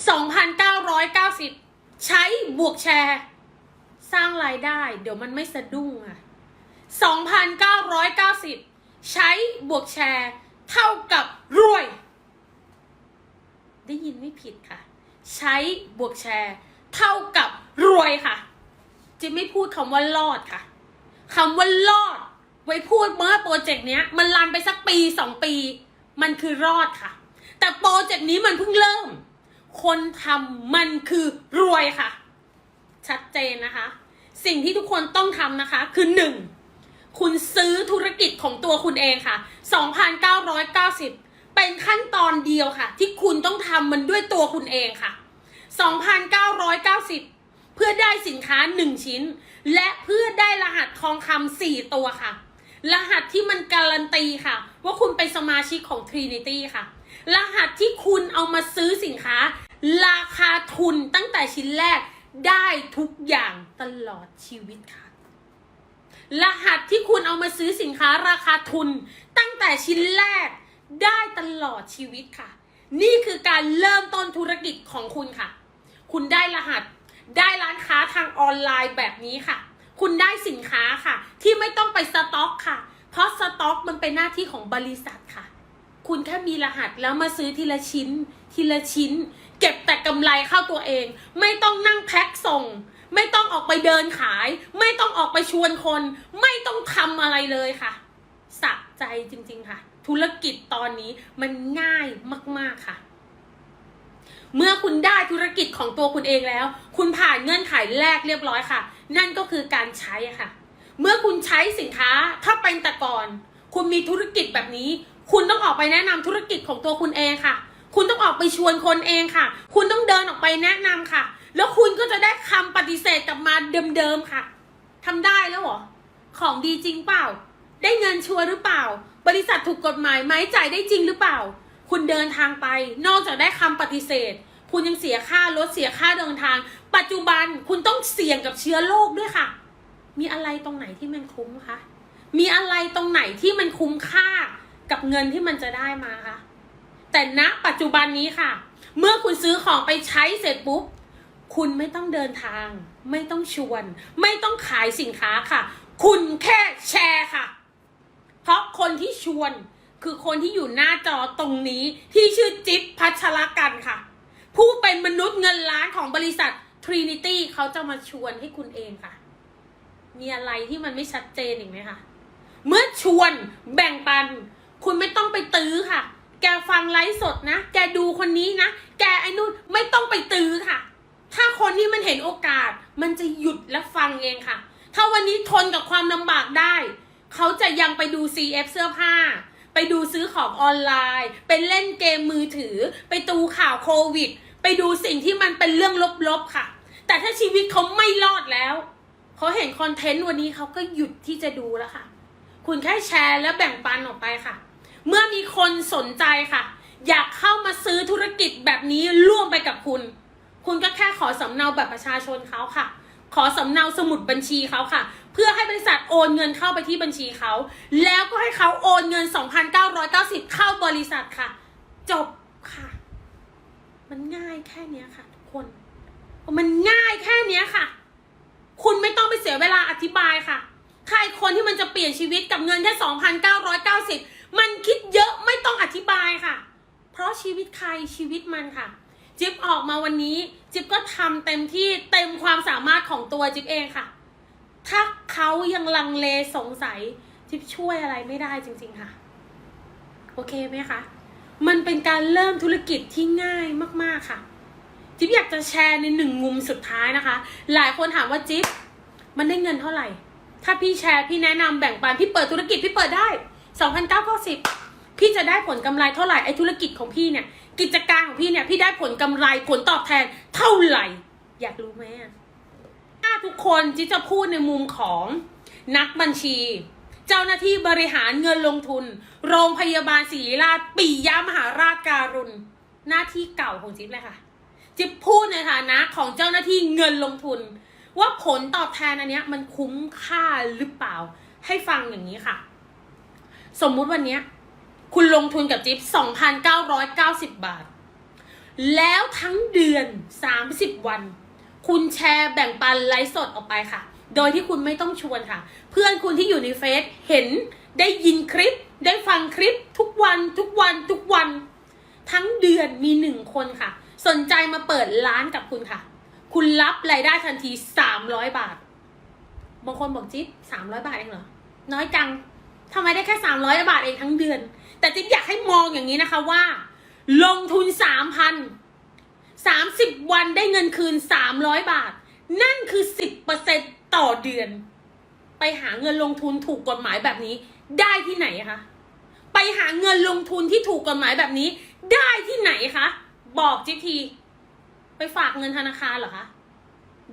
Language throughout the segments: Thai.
2,990 ใช้บวกแชร์ สร้างรายได้ เดี๋ยวมันไม่สะดุ้งอะ 2,990 ใช้บวกแชร์ เท่ากับรวย ได้ยินไม่ผิดค่ะ ใช้บวกแชร์ เท่ากับรวยค่ะจะไม่พูดคำว่ารอดค่ะคำว่ารอด ไว้พูดเมื่อโปรเจกต์เนี้ย มันรันไปสักปีสองปี มันคือรอดค่ะ แต่โปรเจกต์นี้มันเพิ่งเริ่ม คนทำมันคือรวยค่ะ ชัดเจนนะคะ สิ่งที่ทุกคนต้องทำนะคะ คือหนึ่งคุณซื้อธุรกิจของตัวคุณเองค่ะ 2,990 เป็นขั้นตอนเดียวค่ะ ที่คุณต้องทำมันด้วยตัวคุณเองค่ะ 2,990 เพื่อได้สินค้า 1 ชิ้น และเพื่อได้รหัสทองคำ4ตัวค่ะ รหัสที่มันการันตีค่ะ ว่าคุณเป็นสมาชิกของ Trinity ค่ะ รหัสที่คุณเอามาซื้อสินค้า ราคาทุนตั้งแต่ชิ้นแรกได้ทุกอย่างตลอดชีวิตค่ะ รหัสที่คุณเอามาซื้อสินค้าราคาทุนตั้งแต่ชิ้นแรกได้ตลอดชีวิตค่ะ นี่คือการเริ่มต้นธุรกิจของคุณค่ะ คุณได้รหัสได้ร้านค้าทางออนไลน์แบบนี้ค่ะ คุณได้สินค้าค่ะ ที่ไม่ต้องไปสต็อกค่ะ เพราะสต็อกมันเป็นหน้าที่ของบริษัทค่ะ คุณแค่มีรหัสแล้วมาซื้อทีละชิ้น ทีละชิ้น เก็บแต่กำไรเข้าตัวเอง ไม่ต้องนั่งแพ็คส่ง ไม่ต้องออกไปเดินขาย ไม่ต้องออกไปชวนคน ไม่ต้องทำอะไรเลยค่ะสะใจจริง ๆค่ะ ธุรกิจตอนนี้มันง่ายมาก ๆค่ะ เมื่อคุณได้ธุรกิจของตัวคุณเองแล้ว คุณผ่านเงื่อนไขแรกเรียบร้อยค่ะ นั่นก็คือการใช้ค่ะ เมื่อคุณใช้สินค้าถ้าเป็นแต่ก่อน คุณมีธุรกิจแบบนี้ คุณต้องออกไปแนะนำธุรกิจของตัวคุณเองค่ะ คุณต้องออกไปชวนคนเองค่ะ คุณต้องเดินออกไปแนะนำค่ะ แล้วคุณก็จะได้คำปฏิเสธกลับมาเดิมๆค่ะทำได้แล้วเหรอ ของดีจริงเปล่า ได้เงินชัวร์หรือเปล่า บริษัทถูกกฎหมายไหมจ่ายได้จริงหรือเปล่า คุณเดินทางไป นอกจากได้คำปฏิเสธ คุณยังเสียค่ารถเสียค่าเดินทาง ปัจจุบันคุณต้องเสี่ยงกับเชื้อโรคด้วยค่ะ มีอะไรตรงไหนที่มันคุ้มคะ มีอะไรตรงไหนที่มันคุ้มค่า กับเงินที่มันจะได้มาค่ะ แต่ณปัจจุบันนี้ค่ะ เมื่อคุณซื้อของไปใช้เสร็จปุ๊บ คุณไม่ต้องเดินทาง ไม่ต้องชวน ไม่ต้องขายสินค้าค่ะ คุณแค่แชร์ค่ะ เพราะคนที่ชวนคือคนที่อยู่หน้าจอตรงนี้ที่ชื่อจิ๊บพัชรกันค่ะ ผู้เป็นมนุษย์เงินล้านของบริษัท Trinity เขาจะมาชวนให้คุณเองค่ะ มีอะไรที่มันไม่ชัดเจนอีกไหมคะ เมื่อชวนแบ่งปัน คุณไม่ต้องไปตื้อค่ะ แกฟังไลฟ์สดนะ แกดูคนนี้นะ แกไอ้นู่นไม่ต้องไปตื้อค่ะ ถ้าคนที่มันเห็นโอกาส มันจะหยุดและฟังเองค่ะ ถ้าวันนี้ทนกับความลำบากได้ เขาจะยังไปดู CF เสื้อผ้า ไปดูซื้อของออนไลน์ไปเล่นเกมมือถือ ไปดูข่าวโควิด ไปดูสิ่งที่มันเป็นเรื่องลบๆค่ะ แต่ถ้าชีวิตเขาไม่รอดแล้วเขาเห็นคอนเทนต์วันนี้เขาก็หยุดที่จะดูแล้วค่ะ คุณแค่แชร์และแบ่งปันออกไปค่ะ เมื่อมีคนสนใจค่ะ อยากเข้ามาซื้อธุรกิจแบบนี้ร่วมไปกับคุณ คุณก็แค่ขอสำเนาแบัตรประชาชนเขาค่ะ ขอสำเนาสมุดบัญชีเขาค่ะ เพื่อให้บริษัทโอนเงินเข้าไปที่บัญชีเขา แล้วก็ให้เขาโอนเงิน 2,990 เข้าบริษัทค่ะ จบค่ะ มันง่ายแค่นี้ค่ะ ทุกคน มันง่ายแค่นี้ค่ะ คุณไม่ต้องไปเสียเวลาอธิบายค่ะ ใครคนที่มันจะเปลี่ยนชีวิตกับเงินแค่2,990 มันคิดเยอะไม่ต้องอธิบายค่ะ เพราะชีวิตใครชีวิตมันค่ะ จิ๊บออกมาวันนี้ จิ๊บก็ทำเต็มที่เต็มความสามารถของตัวจิ๊บเองค่ะ ถ้าเขายังลังเลสงสัย จิ๊บช่วยอะไรไม่ได้จริง ๆค่ะ โอเคไหมคะ มันเป็นการเริ่มธุรกิจที่ง่ายมากๆค่ะ จิ๊บอยากจะแชร์ในหนึ่งมุมสุดท้ายนะคะ หลายคนถามว่าจิ๊บมันได้เงินเท่าไหร่ ถ้าพี่แชร์พี่แนะนำแบ่งปันพี่เปิดธุรกิจพี่เปิดได้ 2,990 พี่จะได้ผลกำไรเท่าไหร่ไอธุรกิจของพี่เนี่ย กิจการของพี่เนี่ย พี่ได้ผลกำไรผลตอบแทนเท่าไหร่ อยากรู้ไหมอะถ้าทุกคนจิ๊บจะพูดในมุมของนักบัญชี เจ้าหน้าที่บริหารเงินลงทุน โรงพยาบาลศริราชปิยมหาราชการุณหน้าที่เก่าของจิ๊บเลยค่ะ จิ๊บพูดในฐานะของเจ้าหน้าที่เงินลงทุน ว่าผลตอบแทนอันเนี้ยมันคุ้มค่าหรือเปล่า ให้ฟังอย่างนี้ค่ะ สมมุติวันเนี้ยคุณลงทุนกับจิ๊บ2,990 บาท แล้วทั้งเดือน 30 วัน คุณแชร์แบ่งปันไลฟ์สดออกไปค่ะ โดยที่คุณไม่ต้องชวนค่ะ เพื่อนคุณที่อยู่ในเฟซเห็นได้ยินคลิป ได้ฟังคลิปทุกวันทุกวันทุกวัน ทั้งเดือนมีหนึ่งคนค่ะ สนใจมาเปิดร้านกับคุณค่ะ คุณรับรายได้ทันที 300 บาท บางคนบอกจิ๊บ300 บาทเองเหรอ น้อยจัง ทำไมได้แค่ 300 บาทเองทั้งเดือน แต่จิ๊บอยากให้มองอย่างนี้นะคะว่า ลงทุน 3,000 30 วันได้เงินคืน 300 บาท นั่นคือ 10%ต่อเดือน ไปหาเงินลงทุนถูกกฎหมายแบบนี้ ได้ที่ไหนคะ ไปหาเงินลงทุนที่ถูกกฎหมายแบบนี้ ได้ที่ไหนคะ บอกจิ๊บที ไปฝากเงินธนาคารเหรอคะ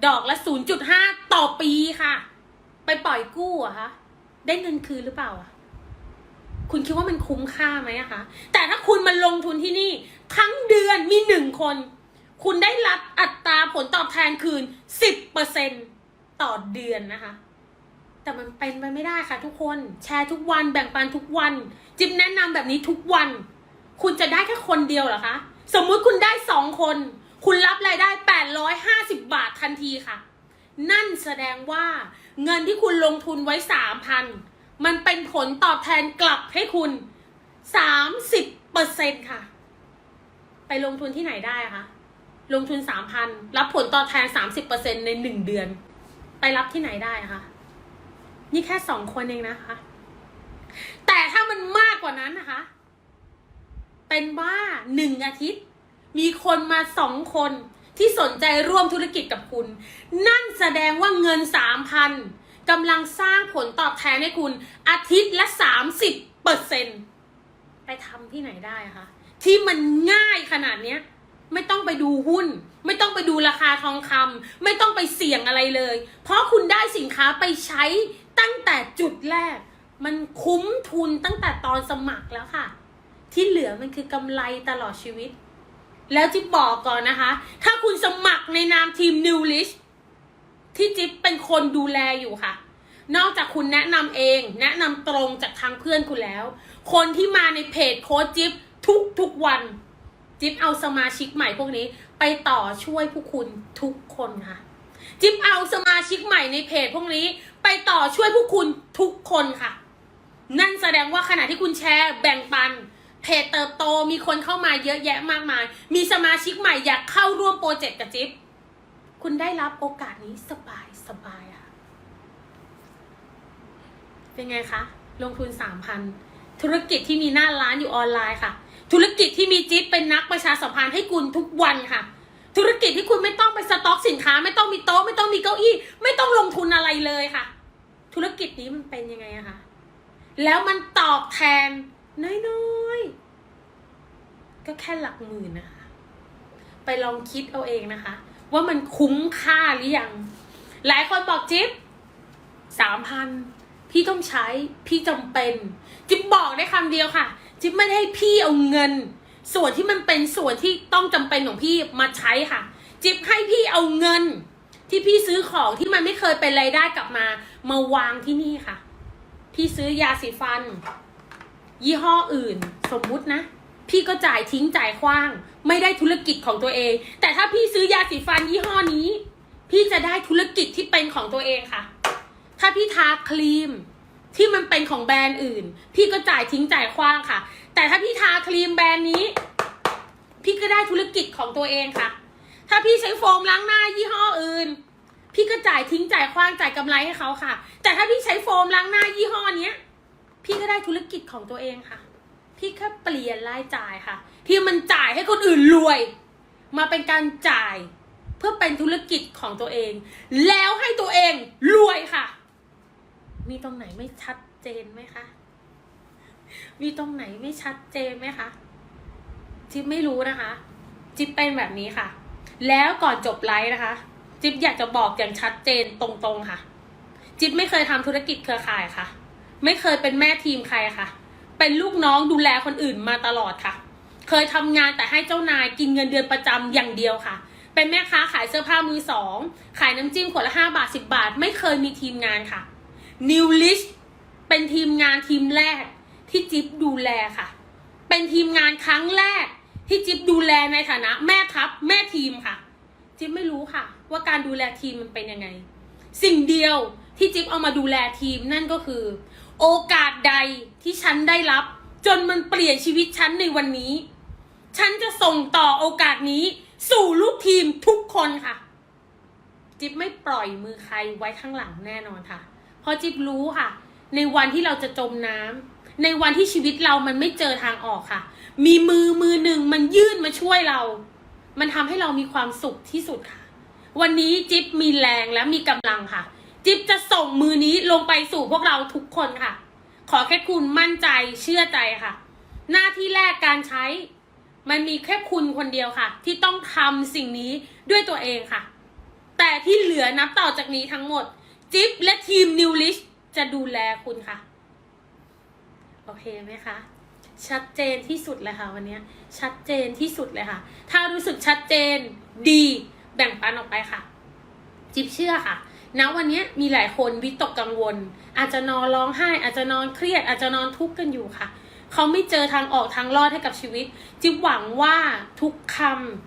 ดอกละ 0.5 ต่อปีค่ะ ไปปล่อยกู้อะคะ ได้เงินคืนหรือเปล่าอะคุณคิดว่ามันคุ้มค่าไหมอะคะ แต่ถ้าคุณมาลงทุนที่นี่ ทั้งเดือนมีหนึ่งคน คุณได้รับอัตราผลตอบแทนคืน10%ต่อเดือนนะคะ แต่มันเป็นไปไม่ได้ค่ะทุกคน แชร์ทุกวันแบ่งปันทุกวัน จิ๊บแนะนำแบบนี้ทุกวัน คุณจะได้แค่คนเดียวเหรอคะ สมมุติคุณได้สองคน คุณรับรายได้850บาททันทีค่ะ นั่นแสดงว่า เงินที่คุณลงทุนไว้3,000มันเป็นผลตอบแทนกลับให้คุณ30%ค่ะ ไปลงทุนที่ไหนได้คะลงทุน3,000รับผลตอบแทน30%ใน1เดือน ไปรับที่ไหนได้คะนี่แค่สองคนเองนะคะ แต่ถ้ามันมากกว่านั้นนะคะ เป็นว่าหนึ่งอาทิตย์ มีคนมาสองคน ที่สนใจร่วมธุรกิจกับคุณ นั่นแสดงว่าเงินสามพันกำลังสร้างผลตอบแทนให้คุณ อาทิตย์ละสามสิบเปอร์เซ็นไปทำที่ไหนได้คะที่มันง่ายขนาดเนี้ยไม่ต้องไปดูหุ้น ไม่ต้องไปดูราคาทองคำไม่ต้องไปเสี่ยงอะไรเลย เพราะคุณได้สินค้าไปใช้ตั้งแต่จุดแรก มันคุ้มทุนตั้งแต่ตอนสมัครแล้วค่ะ ที่เหลือมันคือกำไรตลอดชีวิต แล้วจิ๊บบอกก่อนนะคะ ถ้าคุณสมัครในนามทีม New List ที่จิ๊บเป็นคนดูแลอยู่ค่ะ นอกจากคุณแนะนำเอง แนะนำตรงจากทางเพื่อนคุณแล้ว คนที่มาในเพจโค้ชจิ๊บทุกทุกวัน จิ๊บเอาสมาชิกใหม่พวกนี้ไปต่อช่วยผู้คุณทุกคนค่ะ จิ๊บเอาสมาชิกใหม่ในเพจพวกนี้ ไปต่อช่วยผู้คุณทุกคนค่ะ นั่นแสดงว่าขณะที่คุณแชร์แบ่งปัน เพจเติบโตมีคนเข้ามาเยอะแยะมากมาย มีสมาชิกใหม่อยากเข้าร่วมโปรเจกต์กับจิ๊บคุณได้รับโอกาสนี้สบายสบายค่ะเป็นไงคะ ลงทุนสามพันธุรกิจที่มีหน้าร้านอยู่ออนไลน์ค่ะ ธุรกิจที่มีจิ๊บเป็นนักประชาสัมพันธ์ให้คุณทุกวันค่ะ ธุรกิจที่คุณไม่ต้องไปสต็อกสินค้า ไม่ต้องมีโต๊ะไม่ต้องมีเก้าอี้ ไม่ต้องลงทุนอะไรเลยค่ะ ธุรกิจนี้มันเป็นยังไงอะคะแล้วมันตอบแทนน้อย ก็แค่หลักหมื่นนะคะ ไปลองคิดเอาเองนะคะ ว่ามันคุ้มค่าหรือยัง หลายคนบอกจิ๊บสามพันพี่ต้องใช้พี่จำเป็น จิ๊บบอกได้คำเดียวค่ะ จิ๊บไม่ได้ให้พี่เอาเงิน ส่วนที่มันเป็นส่วนที่ต้องจำเป็นของพี่มาใช้ค่ะ จิ๊บให้พี่เอาเงิน ที่พี่ซื้อของที่มันไม่เคยเป็นรายได้กลับมา มาวางที่นี่ค่ะ พี่ซื้อยาสีฟัน ยี่ห้ออื่น สมมุตินะ พี่ก็จ่ายทิ้งจ่ายขว้าง ไม่ได้ธุรกิจของตัวเอง แต่ถ้าพี่ซื้อยาสีฟันยี่ห้อนี้ พี่จะได้ธุรกิจที่เป็นของตัวเองค่ะ ถ้าพี่ทาครีมที่มันเป็นของแบรนด์อื่น พี่ก็จ่ายทิ้งจ่ายขว้างค่ะ แต่ถ้าพี่ทาครีมแบรนด์นี้ พี่ก็ได้ธุรกิจของตัวเองค่ะ ถ้าพี่ใช้โฟมล้างหน้ายี่ห้ออื่น พี่ก็จ่ายทิ้งจ่ายขว้างจ่ายกำไรให้เขาค่ะ แต่ถ้าพี่ใช้โฟมล้างหน้ายี่ห้อเนี้ย พี่ก็ได้ธุรกิจของตัวเองค่ะ พี่แค่เปลี่ยนรายจ่ายค่ะ ที่มันจ่ายให้คนอื่นรวย มาเป็นการจ่ายเพื่อเป็นธุรกิจของตัวเอง แล้วให้ตัวเองรวยค่ะ มีตรงไหนไม่ชัดเจนไหมคะ มีตรงไหนไม่ชัดเจนไหมคะจิ๊บไม่รู้นะคะ จิ๊บเป็นแบบนี้ค่ะ แล้วก่อนจบไลฟ์นะคะ จิ๊บอยากจะบอกอย่างชัดเจนตรงๆค่ะ จิ๊บไม่เคยทำธุรกิจเครือข่ายค่ะ ไม่เคยเป็นแม่ทีมใครค่ะ เป็นลูกน้องดูแลคนอื่นมาตลอดค่ะ เคยทำงานแต่ให้เจ้านายกินเงินเดือนประจำอย่างเดียวค่ะ เป็นแม่ค้าขายเสื้อผ้ามือสอง ขายน้ำจิ้มขวดละห้าบาทสิบาท ไม่เคยมีทีมงานค่ะ New List เป็นทีมงานทีมแรกที่จิ๊บดูแลค่ะ เป็นทีมงานครั้งแรกที่จิ๊บดูแลในฐานะ แม่ทัพแม่ทีมค่ะ จิ๊บไม่รู้ค่ะ ว่าการดูแลทีมมันเป็นยังไง สิ่งเดียวที่จิ๊บเอามาดูแลทีมนั่นก็คือ โอกาสใดที่ฉันได้รับ จนมันเปลี่ยนชีวิตฉันในวันนี้ ฉันจะส่งต่อโอกาสนี้ สู่ลูกทีมทุกคนค่ะ จิ๊บไม่ปล่อยมือใครไว้ข้างหลังแน่นอนค่ะ เพราะจิ๊บรู้ค่ะ ในวันที่เราจะจมน้ำในวันที่ชีวิตเรามันไม่เจอทางออกค่ะ มีมือมือหนึ่งมันยื่นมาช่วยเรา มันทำให้เรามีความสุขที่สุดค่ะ วันนี้จิ๊บมีแรงและมีกำลังค่ะ จิ๊บจะส่งมือนี้ลงไปสู่พวกเราทุกคนค่ะ ขอแค่คุณมั่นใจเชื่อใจค่ะ หน้าที่แรกการใช้ มันมีแค่คุณคนเดียวค่ะ ที่ต้องทำสิ่งนี้ด้วยตัวเองค่ะ แต่ที่เหลือนับต่อจากนี้ทั้งหมด จิ๊บและทีมนิวลิชจะดูแลคุณค่ะ โอเคไหมคะชัดเจนที่สุดเลยค่ะวันนี้ชัดเจนที่สุดเลยค่ะ ถ้ารู้สึกชัดเจนดี แบ่งปันออกไปค่ะ จิ๊บเชื่อค่ะ ณวันนี้มีหลายคนวิตกกังวล อาจจะนอนร้องไห้ อาจจะนอนเครียด อาจจะนอนทุกข์กันอยู่ค่ะ เขาไม่เจอทางออกทางรอดให้กับชีวิต จิ๊บหวังว่าทุกค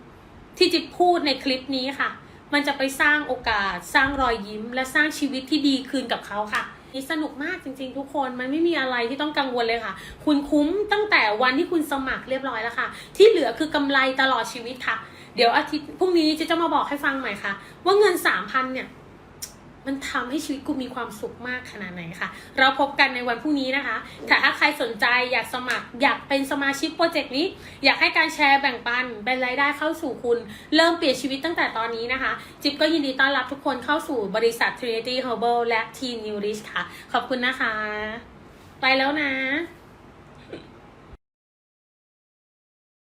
ำที่จิ๊บพูดในคลิปนี้ค่ะ มันจะไปสร้างโอกาส สร้างรอยยิ้ม และสร้างชีวิตที่ดีคืนกับเขาค่ะนี่สนุกมากจริงๆ ทุกคนมันไม่มีอะไรที่ต้องกังวลเลยค่ะ คุณคุ้มตั้งแต่วันที่คุณสมัครเรียบร้อยแล้วค่ะ ที่เหลือคือกำไรตลอดชีวิตค่ะ เดี๋ยวอาทิตย์พรุ่งนี้จะจะมาบอกให้ฟังใหม่ค่ะ ว่าเงินสามพันเนี่ย มันทำให้ชีวิตกูมีความสุขมากขนาดไหนค่ะ เราพบกันในวันพรุ่งนี้นะคะแต่ถ้าใครสนใจอยากสมัครอยากเป็นสมาชิกโปรเจกต์นี้ อยากให้การแชร์แบ่งปันเป็นรายได้เข้าสู่คุณ เริ่มเปลี่ยนชีวิตตั้งแต่ตอนนี้นะคะ จิ๊บก็ยินดีต้อนรับทุกคนเข้าสู่บริษัท Trinity Herbal และ Team New Rich ค่ะ ขอบคุณนะคะ ไปแล้วนะ